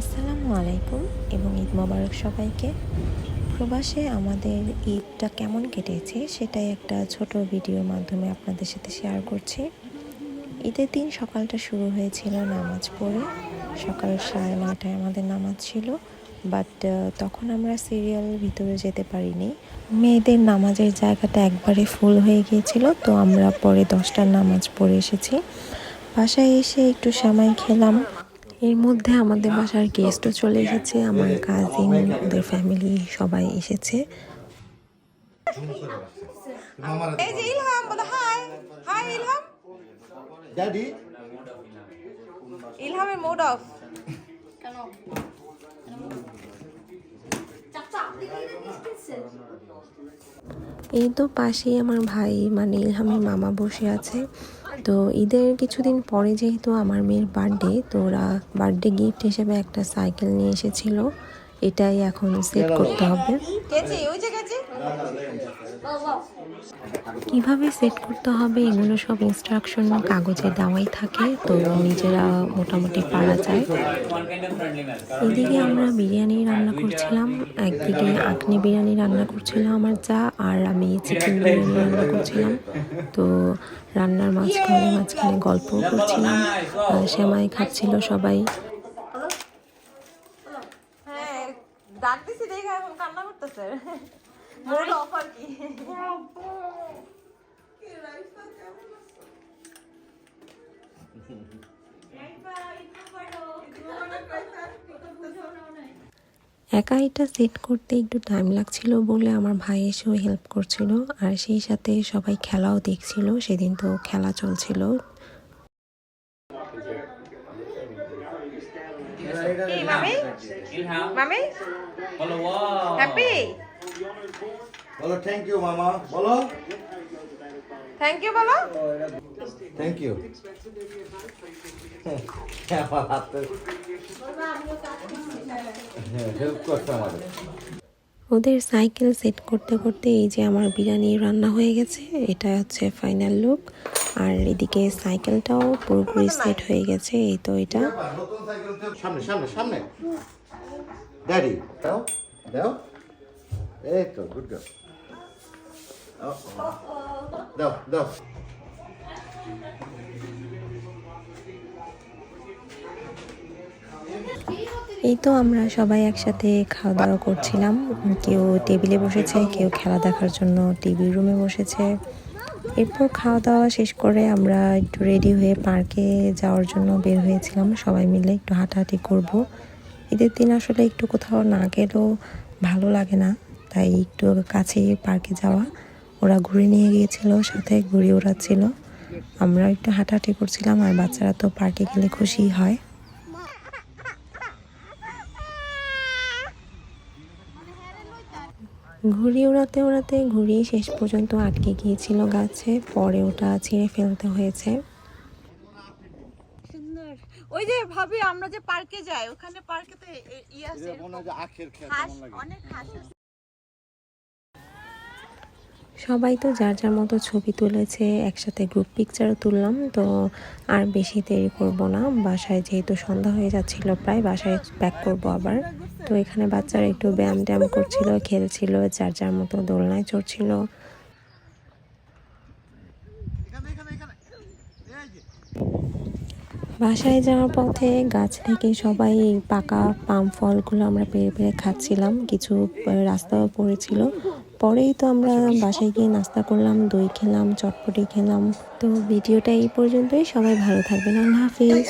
আসসালামু আলাইকুম এবং ঈদ মোবারক সবাইকে। প্রবাসে আমাদের ঈদটা কেমন কেটেছে সেটাই একটা ছোট ভিডিওর মাধ্যমে আপনাদের সাথে শেয়ার করছি। ঈদের দিন সকালটা শুরু হয়েছিল নামাজ পড়ে। সকাল সাড়ে নয়টায় আমাদের নামাজ ছিল বাট তখন আমরা সিরিয়াল ভিতরে যেতে পারিনি। মেয়েদের নামাজের জায়গাটা একবারে ফুল হয়ে গিয়েছিল, তো আমরা পরে দশটার নামাজ পড়ে এসেছি। বাসায় এসে একটু সময় খেলাম এর মধ্যে আমাদের বাসার গেস্টও চলে এসেছে আমার কাজিন ওদের ফ্যামিলি সবাই এসেছে। এই যে ইলহাম বলে হাই হাই ইলহাম. ড্যাডি ইলহামের মোড অফ এই তো পাশেই আমার ভাই মানে ইলহামের মামা বসে আছে। তো ঈদের কিছুদিন পরে যেহেতু আমার মেয়ের বার্থডে তো ওরা বার্থডে গিফট হিসেবে একটা সাইকেল নিয়ে এসেছিল। এটাই এখন সেট করতে হবে। কীভাবে সেট করতে হবে, এগুলো সব ইনস্ট্রাকশন কাগজে দেওয়াই থাকে, তো নিজেরা মোটামুটি পারা যায়। এদিকে আমরা বিরিয়ানি রান্না করছিলাম, একদিকে আখনি বিরিয়ানি রান্না করছিলাম আমার যা, আর আমি চিকেন বিরিয়ানি রান্না করছিলাম। তো রান্নার মাঝখানে মাঝখানে গল্পও করছিলাম সেমাই খাচ্ছিল সবাই। হ্যাঁ এখন কান্না করতেছে। কি একা এটা সেট করতে একটু টাইম লাগছিল বলে আমার ভাই এসেও হেল্প করছিল আর সেই সাথে সবাই খেলাও দেখছিল সেদিন তো খেলা চলছিল। মামি মামি wow. হ্যাপি বলো থ্যাংক ইউ মামা। বলো। থ্যাংক ইউ বলো। থ্যাংক ইউ আমার হাতে। হেল্প করছে আমাদের। ওদের সাইকেল সেট করতে করতে এই যে আমার বিরিয়ানি রান্না হয়ে গেছে এটা হচ্ছে ফাইনাল লুক আর এদিকে সাইকেলটাও পুরোপুরি সেট হয়ে গেছে এই তো এটা। সামনে সামনে সামনে। ড্যাডি দাও দাও। এই তো গুড গার্ল দাও দাও এই তো আমরা সবাই একসাথে খাওয়া দাওয়া করছিলাম। কেউ টেবিলে বসেছে, কেউ খেলা দেখার জন্য টিভি রুমে বসেছে। এরপর খাওয়া দাওয়া শেষ করে আমরা একটু রেডি হয়ে পার্কে যাওয়ার জন্য বের হয়েছিলাম। সবাই মিলে একটু হাঁটাহাঁটি করব। ঈদের দিন আসলে একটু কোথাও না গেলেও ভালো লাগে না। তাই একটু কাছে পার্কে যাওয়া। ওরা ঘুরে নিয়ে গিয়েছিল সাথে ঘুরে ওড়াচ্ছিল। আমরা একটু হাঁটাহাঁটি করছিলাম আর বাচ্চারা তো পার্কে গেলে খুশি হয়। ঘুড়ি উড়াতে উড়াতে ঘুড়ি শেষ পর্যন্ত আটকে গিয়েছিল গাছে পরে ওটা ছিঁড়ে ফেলতে হয়েছে। ওই যে ভাবি আমরা যে পার্কে যাই ওখানে পার্কেতে ই আছে আখের খেয়ে হাঁস অনেক হাঁস আছে। সবাই তো যার যার মতো ছবি তুলেছে, একসাথে গ্রুপ পিকচারও তুললাম, তো আর বেশি দেরি করব না। বাসায় যেহেতু সন্ধ্যা হয়ে যাচ্ছিল, প্রায় বাসায় ব্যাক করব আবার। তো এখানে বাচ্চারা একটু ব্যায়াম ট্যায়াম করছিল, খেলছিল, যার যার মতো দোলনায় চড়ছিল। বাসায় যাওয়ার পথে গাছ থেকে সবাই পাকা পাম ফলগুলো আমরা পেরে পেরে খাচ্ছিলাম। কিছু রাস্তাও পড়েছিল। পরেই তো আমরা বাসায় গিয়ে নাস্তা করলাম দই খেলাম চটপটি খেলাম। তো ভিডিওটা এই পর্যন্তই। সবাই ভালো থাকবেন। আল্লাহ হাফিজ।